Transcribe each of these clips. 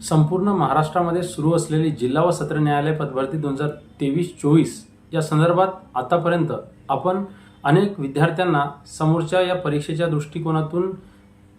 संपूर्ण महाराष्ट्रामध्ये सुरू असलेली जिल्हा व सत्र न्यायालय पदभरती दोन हजार तेवीस चोवीस या संदर्भात आतापर्यंत आपण अनेक विद्यार्थ्यांना समोरच्या या परीक्षेच्या दृष्टिकोनातून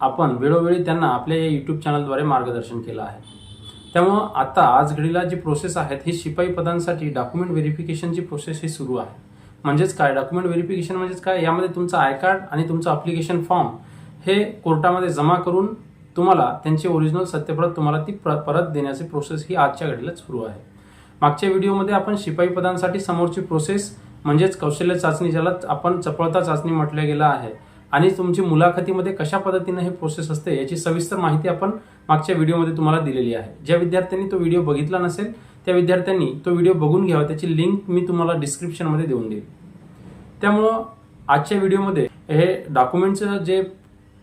आपण वेळोवेळी त्यांना आपल्या या यूट्यूब चॅनलद्वारे मार्गदर्शन केलं आहे. त्यामुळं आता आज घडीला जी प्रोसेस आहेत ही शिपाई पदांसाठी डॉक्युमेंट व्हेरिफिकेशनची प्रोसेस ही सुरू आहे. म्हणजेच काय? डॉक्युमेंट व्हेरिफिकेशन म्हणजेच काय? यामध्ये तुमचं आय कार्ड आणि तुमचं अप्लिकेशन फॉर्म हे कोर्टामध्ये जमा करून तुम्हाला त्यांची ओरिजिनल सत्यप्रत तुम्हाला ती प्र- परत देण्याची प्रोसेस ही आजच्या घडीला सुरू आहे. मागच्या व्हिडिओमध्ये आपण शिपाई पदांसाठी समोरची प्रोसेस म्हणजेच कौशल्य चाचणी ज्याला आपण चपळता चाचणी म्हटलं गेलं आहे आणि तुमची मुलाखतीमध्ये कशा पद्धतीनं हे प्रोसेस असते याची सविस्तर माहिती आपण मागच्या व्हिडिओमध्ये तुम्हाला दिलेली आहे. ज्या विद्यार्थ्यांनी तो व्हिडिओ बघितला नसेल त्या विद्यार्थ्यांनी तो व्हिडिओ बघून घ्यावा त्याची लिंक मी तुम्हाला डिस्क्रिप्शनमध्ये देऊन देईल त्यामुळं आजच्या व्हिडिओमध्ये हे डॉक्युमेंटचं जे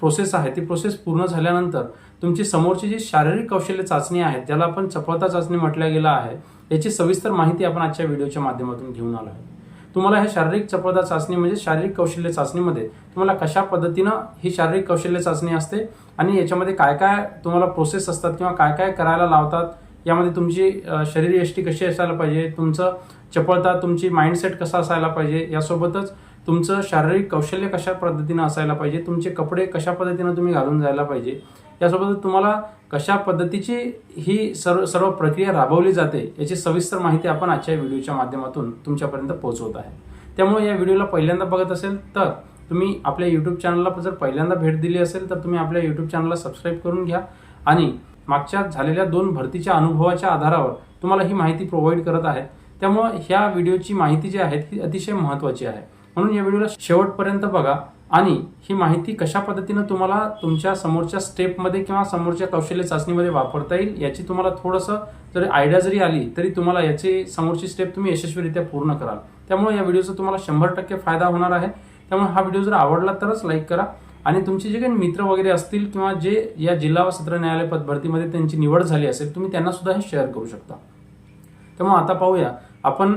प्रोसेस आहे ती प्रोसेस पूर्ण झाल्यानंतर तुमची समोरची जी शारीरिक कौशल्य चाचणी आहे ज्याला आपण चपळता चाचणी म्हटल्या गेला आहे याची सविस्तर माहिती आपण आजच्या व्हिडिओच्या माध्यमातून घेऊन आलो आहे. तुम्हाला ह्या शारीरिक चपळता चाचणी म्हणजे शारीरिक कौशल्य चाचणीमध्ये तुम्हाला कशा पद्धतीनं ही शारीरिक कौशल्य चाचणी असते आणि याच्यामध्ये काय काय तुम्हाला प्रोसेस असतात किंवा काय काय करायला लावतात यामध्ये तुमची शरीर यष्टी कशी असायला पाहिजे तुमचं चपळता तुमची माइंडसेट कसा असायला पाहिजे यासोबतच तुमचं शारीरिक कौशल्य कशा पद्धतीनं असायला पाहिजे? तुमचे कपडे कशा पद्धतीनं तुम्ही घालून जायला पाहिजे? यासोबत तुम्हाला कशा पद्धतीची ही सर्व सर्व प्रक्रिया राबवली जाते याची सविस्तर माहिती आपण आजच्या व्हिडिओच्या माध्यमातून तुमच्यापर्यंत पोहोचवत आहे. त्यामुळे या व्हिडिओला पहिल्यांदा बघत असेल तर तुम्ही आपल्या यूट्यूब चॅनलला जर पहिल्यांदा भेट दिली असेल तर तुम्ही आपल्या यूट्यूब चॅनलला सबस्क्राईब करून घ्या आणि मागच्या झालेल्या दोन भरतीच्या अनुभवाच्या आधारावर तुम्हाला ही माहिती प्रोव्हाइड करत आहेत त्यामुळे ह्या व्हिडिओची माहिती जी आहे ती अतिशय महत्त्वाची आहे. म्हणून या व्हिडिओला शेवटपर्यंत बघा. आणि ही माहिती कशा पद्धतीनं तुम्हाला तुमच्या समोरच्या स्टेपमध्ये किंवा समोरच्या कौशल्य चाचणीमध्ये वापरता येईल याची तुम्हाला थोडंसं जरी आयडिया जरी आली तरी तुम्हाला याची समोरची स्टेप तुम्ही यशस्वीरित्या पूर्ण कराल. त्यामुळे या व्हिडिओचा तुम्हाला शंभर टक्के फायदा होणार आहे. त्यामुळे हा व्हिडिओ जर आवडला तरच लाईक करा. आणि तुमचे जे काही मित्र वगैरे असतील किंवा जे या जिल्हा व सत्र न्यायालय पद भरतीमध्ये त्यांची निवड झाली असेल तुम्ही त्यांना सुद्धा हे शेअर करू शकता. त्यामुळे आता पाहूया. आपण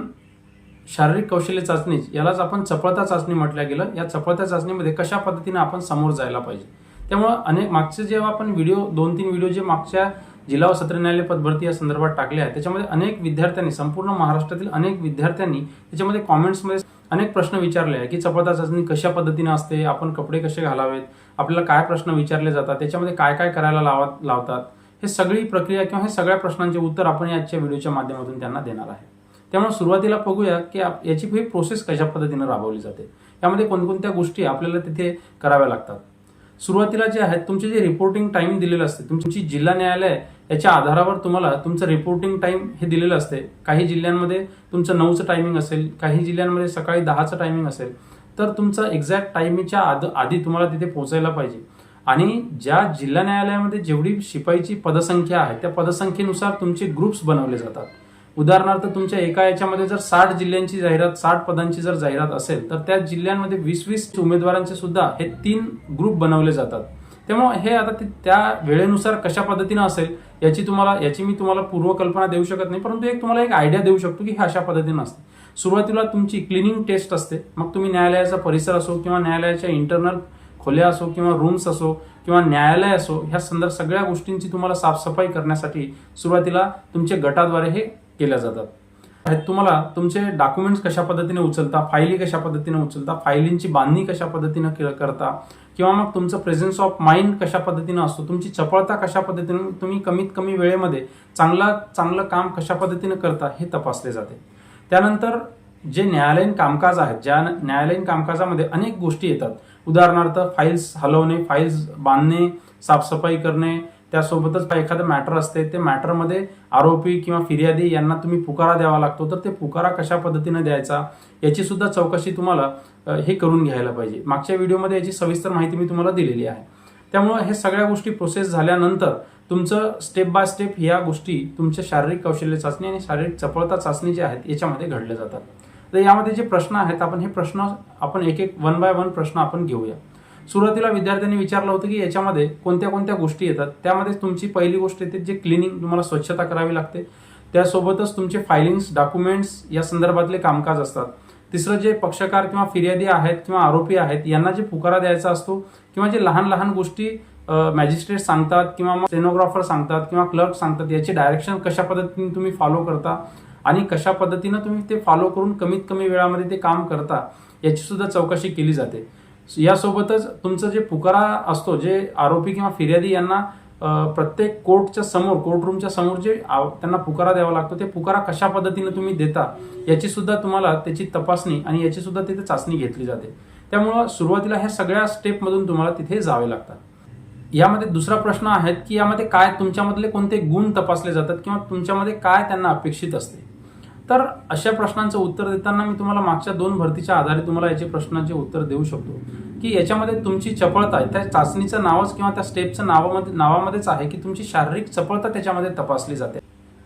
शारीरिक कौशल्य चाचणी यालाच आपण चपळता चाचणी म्हटल्या गेलं. या चपळता चाचणीमध्ये कशा पद्धतीने आपण समोर जायला पाहिजे? त्यामुळे अनेक मागचे जेव्हा आपण व्हिडिओ दोन तीन व्हिडिओ जे मागच्या जिल्हा व सत्र न्यायालय पदभरती या संदर्भात टाकले आहे त्याच्यामध्ये अनेक विद्यार्थ्यांनी संपूर्ण महाराष्ट्रातील अनेक विद्यार्थ्यांनी त्याच्यामध्ये कॉमेंट्समध्ये अनेक प्रश्न विचारले आहे की चपळता चाचणी कशा पद्धतीने असते आपण कपडे कसे घालावेत आपल्याला काय प्रश्न विचारले जातात त्याच्यामध्ये काय काय करायला लावा लावतात हे सगळी प्रक्रिया किंवा हे सगळ्या प्रश्नांचे उत्तर आपण याच्या व्हिडिओच्या माध्यमातून त्यांना देणार आहे. त्यामुळे सुरुवातीला बघूया की आप- याची ही प्रोसेस कशा पद्धतीने राबवली जाते. यामध्ये कोणकोणत्या गोष्टी आपल्याला तिथे कराव्या लागतात. सुरुवातीला जे आहेत तुमचे जे रिपोर्टिंग टाइम दिलेलं असते तुमची जिल्हा न्यायालय याच्या आधारावर तुम्हाला तुमचं रिपोर्टिंग टाइम हे दिलेलं असते. काही जिल्ह्यांमध्ये तुमचं नऊचं टायमिंग असेल काही जिल्ह्यांमध्ये सकाळी दहाचं टायमिंग असेल तर तुमचं एक्झॅक्ट टायमिंगच्या आद आधी तुम्हाला तिथे पोहोचायला पाहिजे. आणि ज्या जिल्हा न्यायालयामध्ये जेवढी शिपाईची पदसंख्या आहे त्या पदसंख्येनुसार तुमचे ग्रुप्स बनवले जातात. उदाहरणार्थ तुमच्या एका याच्यामध्ये जर साठ जिल्ह्यांची जाहिरात साठ पदांची जर जाहिरात असेल तर त्या जिल्ह्यांमध्ये वीस वीस उमेदवारांचे सुद्धा हे तीन ग्रुप बनवले जातात. त्यामुळे हे आता ते त्या वेळेनुसार कशा पद्धतीनं असेल याची तुम्हाला याची मी तुम्हाला पूर्वकल्पना देऊ शकत नाही परंतु एक तुम्हाला एक आयडिया देऊ शकतो की हे अशा पद्धतीनं असते. सुरुवातीला तुमची क्लिनिंग टेस्ट असते मग तुम्ही न्यायालयाचा परिसर असो किंवा न्यायालयाच्या इंटरनल खोल्या असो किंवा रूम्स असो किंवा न्यायालय असो ह्या संदर्भ सगळ्या गोष्टींची तुम्हाला साफसफाई करण्यासाठी सुरुवातीला तुमच्या गटाद्वारे हे केल्या जातात. तुम्हाला तुमचे डॉक्युमेंट्स कशा पद्धतीने उचलता फायली कशा पद्धतीने उचलता फायलींची बांधणी कशा पद्धतीनं करता किंवा मग तुमचं प्रेझेन्स ऑफ माइंड कशा पद्धतीनं असतो तुमची चपळता कशा पद्धतीने तुम्ही कमीत कमी वेळेमध्ये चांगला चांगलं काम कशा पद्धतीनं करता हे तपासले जाते. त्यानंतर जे न्यायालयीन कामकाज आहेत ज्या न्यायालयीन कामकाजामध्ये अनेक गोष्टी येतात. उदाहरणार्थ फाईल्स हलवणे फाईल्स बांधणे साफसफाई करणे त्यासोबतच एखादं मॅटर असते ते मॅटरमध्ये आरोपी किंवा फिर्यादी यांना तुम्ही पुकारा द्यावा लागतो. तर ते पुकारा कशा पद्धतीने द्यायचा याची सुद्धा चौकशी तुम्हाला हे करून घ्यायला पाहिजे. मागच्या व्हिडिओमध्ये याची सविस्तर माहिती मी तुम्हाला दिलेली आहे. त्यामुळं हे सगळ्या गोष्टी प्रोसेस झाल्यानंतर तुमचं स्टेप बाय स्टेप ह्या गोष्टी तुमच्या शारीरिक कौशल्य चाचणी आणि शारीरिक चपळता चाचणी जी आहेत याच्यामध्ये घडल्या जातात. तर यामध्ये जे प्रश्न आहेत आपण हे प्रश्न आपण एक एक वन बाय वन प्रश्न आपण घेऊया. सुरुवातीला विद्यार्थ्यांनी विचारलं होतं की याच्यामध्ये कोणत्या कोणत्या गोष्टी येतात? त्यामध्ये तुमची पहिली गोष्ट येते जे क्लिनिंग तुम्हाला स्वच्छता करावी लागते. त्यासोबतच तुमचे फायलिंग्स डॉक्युमेंट्स या संदर्भातले कामकाज असतात. तिसरं जे पक्षकार किंवा फिर्यादी आहेत किंवा आरोपी आहेत यांना जे पुकारा द्यायचा असतो किंवा जे लहान लहान गोष्टी मॅजिस्ट्रेट सांगतात किंवा मग सांगतात किंवा क्लर्क सांगतात याचे डायरेक्शन कशा पद्धतीने तुम्ही फॉलो करता आणि कशा पद्धतीनं तुम्ही ते फॉलो करून कमीत कमी वेळामध्ये ते काम करता याची सुद्धा चौकशी केली जाते. यासोबतच तुमचं जे पुकारा असतो जे आरोपी किंवा फिर्यादी यांना प्रत्येक कोर्टच्या समोर कोर्टरूमच्या समोर जे आव- त्यांना पुकारा द्यावा लागतो ते पुकारा कशा पद्धतीने तुम्ही देता याची सुद्धा तुम्हाला त्याची तपासणी आणि याची सुद्धा तिथे चाचणी घेतली जाते. त्यामुळं सुरुवातीला ह्या सगळ्या स्टेपमधून तुम्हाला तिथे जावे लागतात. यामध्ये दुसरा प्रश्न आहे की यामध्ये काय तुमच्यामधले कोणते गुण तपासले जातात किंवा तुमच्यामध्ये काय त्यांना अपेक्षित असते? तर अशा प्रश्नांचं उत्तर देताना मी तुम्हाला मागच्या दोन भरतीच्या आधारे तुम्हाला याचे प्रश्नांचे उत्तर देऊ शकतो. की याच्यामध्ये तुमची चपळता आहे. त्या चाचणीचं नावच किंवा त्या स्टेपचं नावामध्ये नावामध्येच आहे की तुमची शारीरिक चपळता त्याच्यामध्ये तपासली जाते.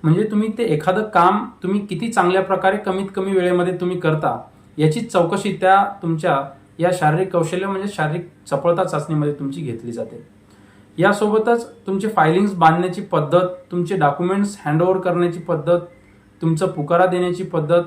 म्हणजे तुम्ही ते एखादं काम तुम्ही किती चांगल्या प्रकारे कमीत कमी वेळेमध्ये तुम्ही करता याची चौकशी त्या तुमच्या या शारीरिक कौशल्य म्हणजे शारीरिक चपळता चाचणीमध्ये तुमची घेतली जाते. यासोबतच तुमचे फायलिंग्स बांधण्याची पद्धत तुमचे डॉक्युमेंट्स हँडओव्हर करण्याची पद्धत तुमचं पुकारा देण्याची पद्धत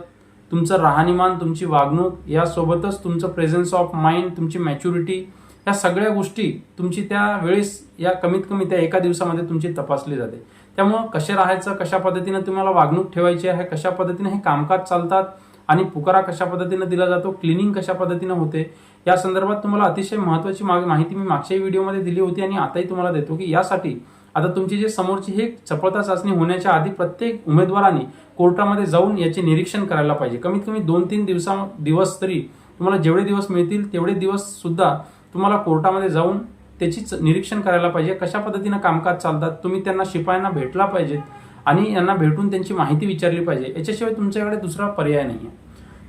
तुमचं राहणीमान तुमची वागणूक यासोबतच तुमचं प्रेझेन्स ऑफ माइंड तुमची मॅच्युरिटी या सगळ्या गोष्टी तुमची त्या वेळेस या कमीत कमी त्या एका दिवसामध्ये तुमची तपासली जाते. त्यामुळं कसे राहायचं कशा पद्धतीनं तुम्हाला वागणूक ठेवायची आहे कशा पद्धतीने हे कामकाज चालतात आणि पुकारा कशा पद्धतीनं दिला जातो क्लिनिंग कशा पद्धतीनं होते या संदर्भात तुम्हाला अतिशय महत्त्वाची माग- माहिती मी मागच्याही व्हिडिओमध्ये दिली होती आणि आताही तुम्हाला देतो की यासाठी आता तुमची जे समोरची हे चपळता चाचणी होण्याच्या आधी प्रत्येक उमेदवाराने कोर्टामध्ये जाऊन याचे निरीक्षण करायला पाहिजे. कमीत कमी दोन तीन दिवसा दिवस तरी तुम्हाला जेवढे दिवस मिळतील तेवढे दिवस सुद्धा तुम्हाला कोर्टामध्ये जाऊन त्याची निरीक्षण करायला पाहिजे. कशा पद्धतीनं कामकाज चालतात तुम्ही त्यांना शिपायांना भेटला पाहिजेत आणि यांना भेटून त्यांची माहिती विचारली पाहिजे. याच्याशिवाय तुमच्याकडे दुसरा पर्याय नाही आहे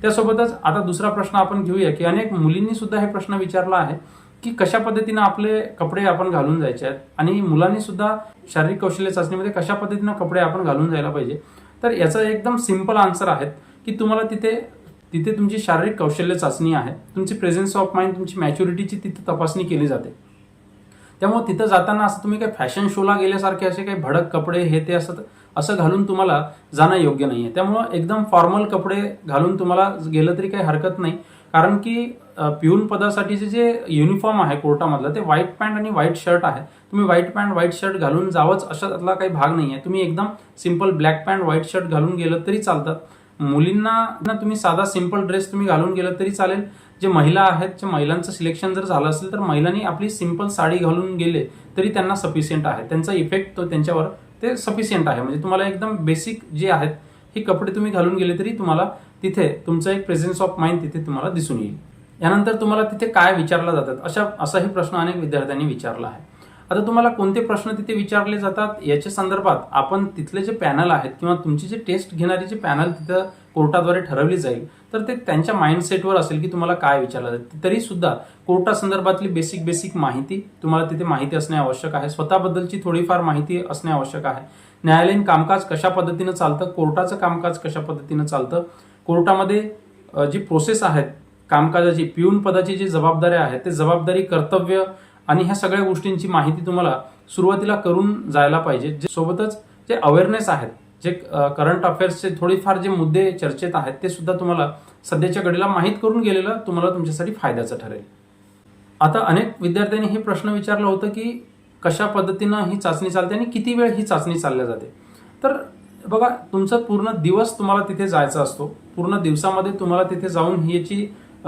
त्यासोबतच आता दुसरा प्रश्न आपण घेऊया की अनेक मुलींनी सुद्धा हे प्रश्न विचारला आहे. की कशा पद्धतीनं आपले कपडे आपण घालून जायचे आहेत? आणि मुलांनी सुद्धा शारीरिक कौशल्य चाचणीमध्ये कशा पद्धतीनं कपडे आपण घालून जायला पाहिजे? तर याचा एकदम सिंपल आन्सर आहेत की तुम्हाला तिथे तिथे तुमची शारीरिक कौशल्य चाचणी आहे. तुमची प्रेझेन्स ऑफ माइंड तुमची मॅच्युरिटीची तिथे तपासणी केली जाते. त्यामुळे तिथं जाताना असं तुम्ही काही फॅशन शोला गेल्यासारखे असे काही भडक कपडे हे ते असं असं घालून तुम्हाला जाणं योग्य नाही आहे त्यामुळं एकदम फॉर्मल कपडे घालून तुम्हाला गेलं तरी काही हरकत नाही. कारण की पिऊन पदासाठीचे जे युनिफॉर्म आहे कोर्टामधलं ते व्हाईट पॅन्ट आणि व्हाईट शर्ट आहे. तुम्ही व्हाईट पॅन्ट व्हाईट शर्ट घालून जावंच अशातला काही भाग नाही आहे तुम्ही एकदम simple black pant white shirt घालून गेलं तरी चालतात मुलींना ना तुम्ही साधा सिंपल ड्रेस तुम्ही घालून गेलं तरी चालेल. जे महिला आहेत जे महिलांचं सिलेक्शन जर झालं असेल तर महिलांनी आपली सिंपल साडी घालून गेले तरी त्यांना सफिशियंट आहे. त्यांचा इफेक्ट तो त्यांच्यावर ते सफिशियंट आहे. म्हणजे तुम्हाला एकदम बेसिक जे आहेत हे कपडे तुम्ही घालून गेले तरी तुम्हाला तिथे तुमचं एक प्रेझेन्स ऑफ माइंड तिथे तुम्हाला दिसून येईल. यानंतर तुम्हाला तिथे काय विचारलं जातात? अशा असाही प्रश्न अनेक विद्यार्थ्यांनी विचारला आहे. आता तुम्हाला कोणते प्रश्न तिथे विचारले जातात? याच्या संदर्भात आपण तिथले जे पॅनल आहेत किंवा तुमची जे टेस्ट घेणारी जे पॅनल तिथं कोर्टाद्वारे ठरवली जाईल तर ते त्यांच्या माइंडसेटवर असेल की तुम्हाला काय विचारलं जातं. तरी सुद्धा कोर्टासंदर्भातली बेसिक बेसिक माहिती तुम्हाला तिथे माहिती असणे आवश्यक आहे. स्वतःबद्दलची थोडीफार माहिती असणे आवश्यक आहे. न्यायालयीन कामकाज कशा पद्धतीनं चालतं? कोर्टाचं कामकाज कशा पद्धतीनं चालतं? कोर्टामध्ये जी प्रोसेस आहेत कामकाजाची पिऊन पदाची जी जबाबदाऱ्या आहेत ते जबाबदारी कर्तव्य आणि ह्या सगळ्या गोष्टींची माहिती तुम्हाला सुरुवातीला करून जायला पाहिजे. जे सोबतच जे अवेअरनेस आहेत जे करंट अफेअर्सचे थोडीफार जे मुद्दे चर्चेत आहेत ते सुद्धा तुम्हाला सध्याच्या घडीला माहीत करून गेलेलं तुम्हाला तुमच्यासाठी फायद्याचं ठरेल. आता अनेक विद्यार्थ्यांनी हे प्रश्न विचारलं होतं की कशा पद्धतीनं ही चाचणी चालते आणि किती वेळ ही चाचणी चालल्या जाते. तर बघा तुमचा पूर्ण दिवस तुम्हाला तिथे जायचा असतो. पूर्ण दिवसामध्ये तुम्हाला तिथे जाऊन ह्याची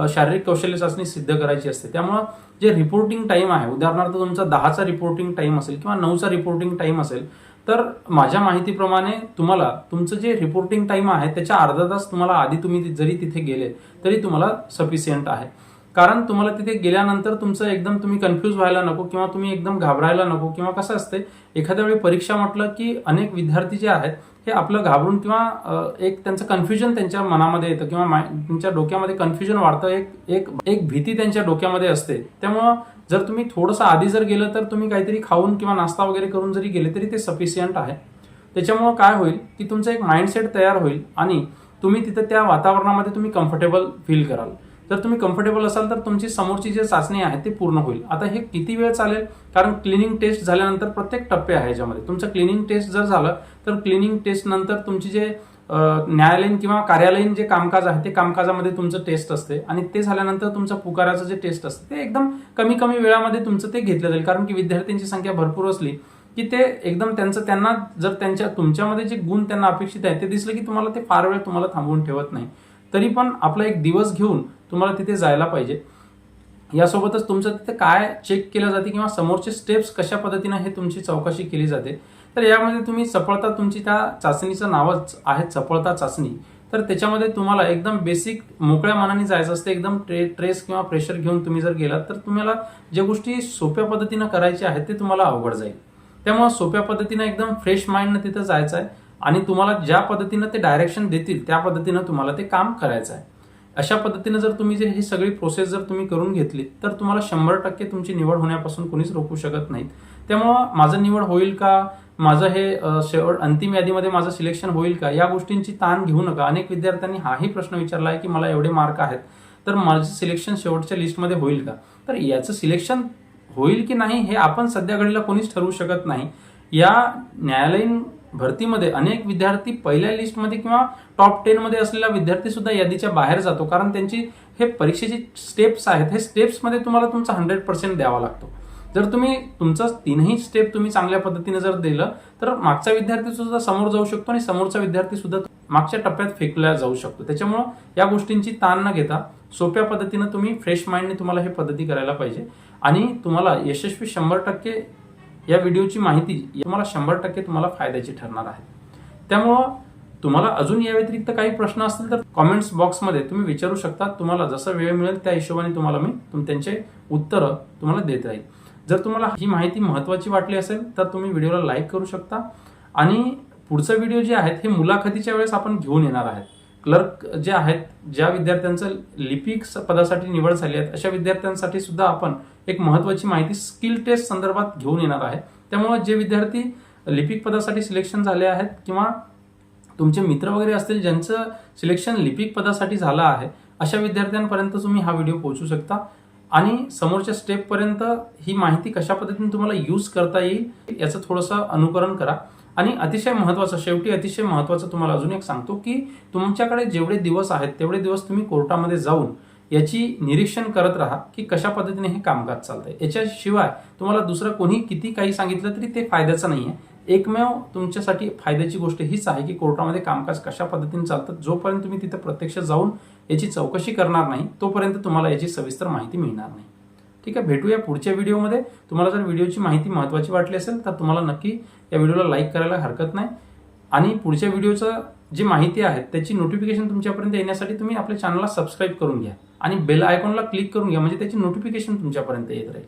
शारीरिक कौशल्य चाचणी सिद्ध करायची असते. त्यामुळं जे रिपोर्टिंग टाईम आहे उदाहरणार्थ तुमचा दहाचा रिपोर्टिंग टाईम असेल किंवा नऊचा रिपोर्टिंग टाईम असेल तर माझ्या माहितीप्रमाणे तुम्हाला तुमचं जे रिपोर्टिंग टाईम आहे त्याच्या अर्धा तास तुम्हाला आधी तुम्ही जरी तिथे गेले तरी तुम्हाला सफिशियंट आहे. कारण तुम्हाला तिथे गेल्यानंतर तुमचं एकदम तुम्ही कन्फ्यूज व्हायला नको किंवा तुम्ही एकदम घाबरायला नको किंवा कसं असते एखाद्या वेळी परीक्षा म्हटलं की अनेक विद्यार्थी जे आहेत हे आपलं घाबरून किंवा एक त्यांचं कन्फ्युजन त्यांच्या मनामध्ये येतं किंवा माय- त्यांच्या डोक्यामध्ये कन्फ्युजन वाढतं एक एक एक भीती त्यांच्या डोक्यामध्ये असते. त्यामुळं जर तुम्ही थोडंसं आधी जर गेलं तर तुम्ही काहीतरी खाऊन किंवा नाश्ता वगैरे करून जरी गेले तरी ते सफिशियंट आहे. त्याच्यामुळं काय होईल की तुमचं एक माइंडसेट तयार होईल आणि तुम्ही तिथं त्या वातावरणामध्ये तुम्ही कम्फर्टेबल फील कराल. जर तुम्ही कम्फर्टेबल असाल तर तुमची समोरची जी चाचणी आहे ते पूर्ण होईल. आता हे किती वेळ चालेल? कारण क्लिनिंग टेस्ट झाल्यानंतर प्रत्येक टप्पे आहे याच्यामध्ये. तुमचं क्लिनिंग टेस्ट जर झालं तर क्लिनिंग टेस्ट नंतर तुमची जे न्यायालयीन किंवा कार्यालयीन जे कामकाज आहे ते कामकाजामध्ये तुमचं टेस्ट असते. आणि ते झाल्यानंतर तुमचं पुकाराचं जे टेस्ट असते ते एकदम कमी कमी वेळामध्ये तुमचं ते घेतलं जाईल. कारण की विद्यार्थ्यांची संख्या भरपूर असली की ते एकदम त्यांचं त्यांना जर त्यांच्या तुमच्यामध्ये जे गुण त्यांना अपेक्षित आहे ते दिसलं की तुम्हाला ते फार वेळ तुम्हाला थांबवून ठेवत नाही. तरी पण आपला एक दिवस घेऊन तुम्हाला तिथे जायला पाहिजे. यासोबतच तुमचं तिथे काय चेक केलं जाते किंवा समोरचे स्टेप्स कशा पद्धतीनं हे तुमची चौकशी केली जाते? तर यामध्ये तुम्ही सफळता तुमची त्या चाचणीचं नावच आहे सफळता चाचणी. तर त्याच्यामध्ये तुम्हाला एकदम बेसिक मोकळ्या मनाने जायचं असतं एकदम ट्रे ट्रेस किंवा प्रेशर घेऊन तुम्ही जर गेलात तर तुम्हाला ज्या गोष्टी सोप्या पद्धतीनं करायच्या आहेत ते तुम्हाला अवघड जाईल. त्यामुळे सोप्या पद्धतीनं एकदम फ्रेश माइंडनं तिथं जायचं आहे. आणि तुम्हाला ज्या पद्धतीनं ते डायरेक्शन देतील त्या पद्धतीनं तुम्हाला ते काम करायचं आहे. अशा पद्धतीनं जर तुम्ही जे ही सगळी प्रोसेस जर तुम्ही करून घेतली तर तुम्हाला शंभर टक्के तुमची निवड होण्यापासून कोणीच रोखू शकत नाहीत. त्यामुळं माझं निवड होईल का? माझं हे शेवट अंतिम यादीमध्ये माझं सिलेक्शन होईल का? या गोष्टींची ताण घेऊ नका. अनेक विद्यार्थ्यांनी हाही प्रश्न विचारला आहे की मला एवढे मार्क आहेत तर माझं सिलेक्शन शेवटच्या लिस्टमध्ये होईल का? तर याचं सिलेक्शन होईल की नाही हे आपण सध्या घडीला कोणीच ठरवू शकत नाही. या न्यायालयीन भरतीमध्ये अनेक विद्यार्थी पहिल्या लिस्टमध्ये किंवा टॉप टेनमध्ये असलेला विद्यार्थी सुद्धा यादीच्या बाहेर जातो. कारण त्यांची हे परीक्षेची स्टेप्स आहेत. हे स्टेप्समध्ये तुम्हाला तुमचा हंड्रेड पर्सेंट द्यावा लागतो. जर तुम्ही तुमचं तीनही स्टेप तुम्ही चांगल्या पद्धतीने जर दिलं तर मागचा विद्यार्थी सुद्धा समोर जाऊ शकतो आणि समोरचा विद्यार्थी सुद्धा मागच्या टप्प्यात फेकला जाऊ शकतो. त्याच्यामुळं या गोष्टींची ताण न घेता सोप्या पद्धतीनं तुम्ही फ्रेश माइंडने तुम्हाला हे पद्धती करायला पाहिजे. आणि तुम्हाला यशस्वी शंभर टक्के या व्हिडिओची माहिती तुम्हाला शंभर टक्के तुम्हाला फायद्याची ठरणार आहे. त्यामुळं तुम्हाला अजून या व्यतिरिक्त काही प्रश्न असतील तर कॉमेंट्स बॉक्समध्ये तुम्ही विचारू शकता. तुम्हाला जसं वेळ मिळेल त्या हिशोबाने तुम्हाला मी तुम त्यांचे उत्तरं तुम्हाला देत राहील. जर तुम्हाला ही माहिती महत्त्वाची वाटली असेल तर तुम्ही व्हिडिओला लाईक करू शकता. आणि पुढचं व्हिडिओ जे आहेत हे मुलाखतीच्या वेळेस आपण घेऊन येणार आहेत. क्लर्क जे आहेत ज्या विद्यार्थ्यांचं लिपिक पदासाठी निवड झाली आहे अशा विद्यार्थ्यांसाठी सुद्धा आपण एक महत्त्वाची माहिती स्किल टेस्ट संदर्भात घेऊन येणार आहे. त्यामुळे जे विद्यार्थी लिपिक पदासाठी सिलेक्शन झाले आहेत किंवा तुमचे मित्र वगैरे असतील ज्यांचं सिलेक्शन लिपिक पदासाठी झालं आहे अशा विद्यार्थ्यांपर्यंत तुम्ही हा व्हिडिओ पोहोचू शकता. आणि समोरच्या स्टेपपर्यंत ही माहिती कशा पद्धतीने तुम्हाला यूज करता येईल याचं थोडंसं अनुकरण करा. आणि अतिशय महत्त्वाचं शेवटी अतिशय महत्त्वाचं तुम्हाला अजून एक सांगतो की तुमच्याकडे जेवढे दिवस आहेत तेवढे दिवस तुम्ही कोर्टामध्ये जाऊन याची निरीक्षण करत राहा की कशा पद्धतीने हे कामकाज चालतंय. याच्याशिवाय तुम्हाला दुसरं कोणी किती काही सांगितलं तरी ते फायद्याचं नाही आहे एकमेव तुमच्यासाठी फायद्याची गोष्ट हीच आहे की कोर्टामध्ये कामकाज कशा पद्धतीने चालतं जोपर्यंत तुम्ही तिथं प्रत्यक्ष जाऊन याची चौकशी करणार नाही तोपर्यंत तुम्हाला याची सविस्तर माहिती मिळणार नाही. ठीक आहे भेटूया पुढच्या व्हिडिओमध्ये. तुम्हाला जर व्हिडिओची माहिती महत्त्वाची वाटली असेल तर तुम्हाला नक्की या व्हिडिओला लाईक करायला हरकत नाही. आणि पुढच्या व्हिडिओचं जी माहिती आहे त्याची नोटिफिकेशन तुमच्यापर्यंत येण्यासाठी तुम्ही आपल्या चॅनलला सबस्क्राईब करून घ्या. आणि बेल आयकॉनला क्लिक करून घ्या म्हणजे त्याची नोटिफिकेशन तुमच्यापर्यंत येत राहील.